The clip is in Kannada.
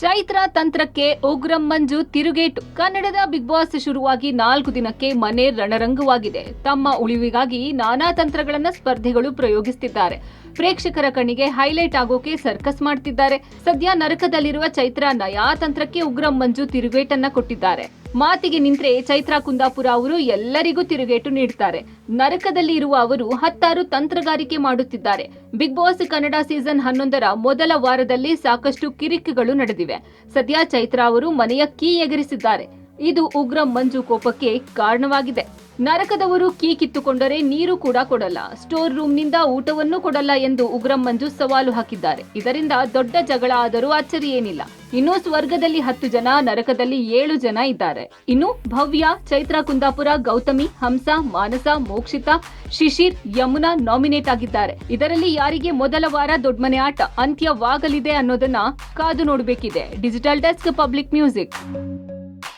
ಚೈತ್ರ ತಂತ್ರಕ್ಕೆ ಉಗ್ರಂ ಮಂಜು ತಿರುಗೇಟು. ಕನ್ನಡದ ಬಿಗ್ ಬಾಸ್ ಶುರುವಾಗಿ ನಾಲ್ಕು ದಿನಕ್ಕೆ ಮನೆ ರಣರಂಗವಾಗಿದೆ. ತಮ್ಮ ಉಳಿವಿಗಾಗಿ ನಾನಾ ತಂತ್ರಗಳನ್ನ ಸ್ಪರ್ಧಿಗಳು ಪ್ರಯೋಗಿಸುತ್ತಿದ್ದಾರೆ ಪ್ರೇಕ್ಷಕರ ಕಣ್ಣಿಗೆ ಹೈಲೈಟ್ ಆಗೋಕೆ ಸರ್ಕಸ್ ಮಾಡ್ತಿದ್ದಾರೆ. ಸದ್ಯ ನರಕದಲ್ಲಿರುವ ಚೈತ್ರ ನಯಾ ತಂತ್ರಕ್ಕೆ ಉಗ್ರಂ ಮಂಜು ತಿರುಗೇಟನ್ನ ಕೊಟ್ಟಿದ್ದಾರೆ. ಮಾತಿಗೆ ನಿಂತ್ರೆ ಚೈತ್ರ ಕುಂದಾಪುರ ಅವರು ಎಲ್ಲರಿಗೂ ತಿರುಗೇಟು ನೀಡುತ್ತಾರೆ ನರಕದಲ್ಲಿ ಇರುವ ಅವರು ಹತ್ತಾರು ತಂತ್ರಗಾರಿಕೆ ಮಾಡುತ್ತಿದ್ದಾರೆ. ಬಿಗ್ ಬಾಸ್ ಕನ್ನಡ ಸೀಸನ್ ಹನ್ನೊಂದರ ಮೊದಲ ವಾರದಲ್ಲಿ ಸಾಕಷ್ಟು ಕಿರಿಕಿಗಳು ನಡೆದಿವೆ. ಸದ್ಯ ಚೈತ್ರ ಅವರು ಮನೆಯ ಕೀ ಎಗರಿಸಿದ್ದಾರೆ. ಇದು ಉಗ್ರ ಮಂಜು ಕೋಪಕ್ಕೆ ಕಾರಣವಾಗಿದೆ. ನರಕದವರು ಕೀ ಕಿತ್ತುಕೊಂಡರೆ ನೀರು ಕೂಡ ಕೊಡಲ್ಲ. ಸ್ಟೋರ್ ರೂಮ್ನಿಂದ ಊಟವನ್ನು ಕೊಡಲ್ಲ ಎಂದು ಉಗ್ರಂ ಮಂಜು ಸವಾಲು ಹಾಕಿದ್ದಾರೆ. ಇದರಿಂದ ದೊಡ್ಡ ಜಗಳ ಆದರೂ ಅಚ್ಚರಿ ಏನಿಲ್ಲ. ಇನ್ನು ಸ್ವರ್ಗದಲ್ಲಿ ಹತ್ತು ಜನ, ನರಕದಲ್ಲಿ ಏಳು ಜನ ಇದ್ದಾರೆ. ಇನ್ನು ಭವ್ಯ ಚೈತ್ರ ಕುಂದಾಪುರ, ಗೌತಮಿ, ಹಂಸ, ಮಾನಸ, ಮೋಕ್ಷಿತ, ಶಿಶಿರ್, ಯಮುನಾ ನಾಮಿನೇಟ್ ಆಗಿದ್ದಾರೆ. ಇದರಲ್ಲಿ ಯಾರಿಗೆ ಮೊದಲ ವಾರ ದೊಡ್ಮನೆ ಆಟ ಅಂತ್ಯವಾಗಲಿದೆ ಅನ್ನೋದನ್ನ ಕಾದು ನೋಡಬೇಕಿದೆ. Digital desk public music